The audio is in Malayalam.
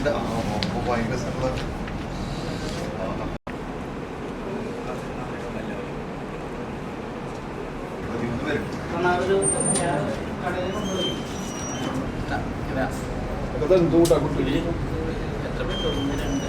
ഉണ്ട് ഭയങ്കര സങ്കടം. എന്തുകൂട്ടാ കുട്ടി? എത്ര പേര് തൊണ്ണൂറ്റി രണ്ട്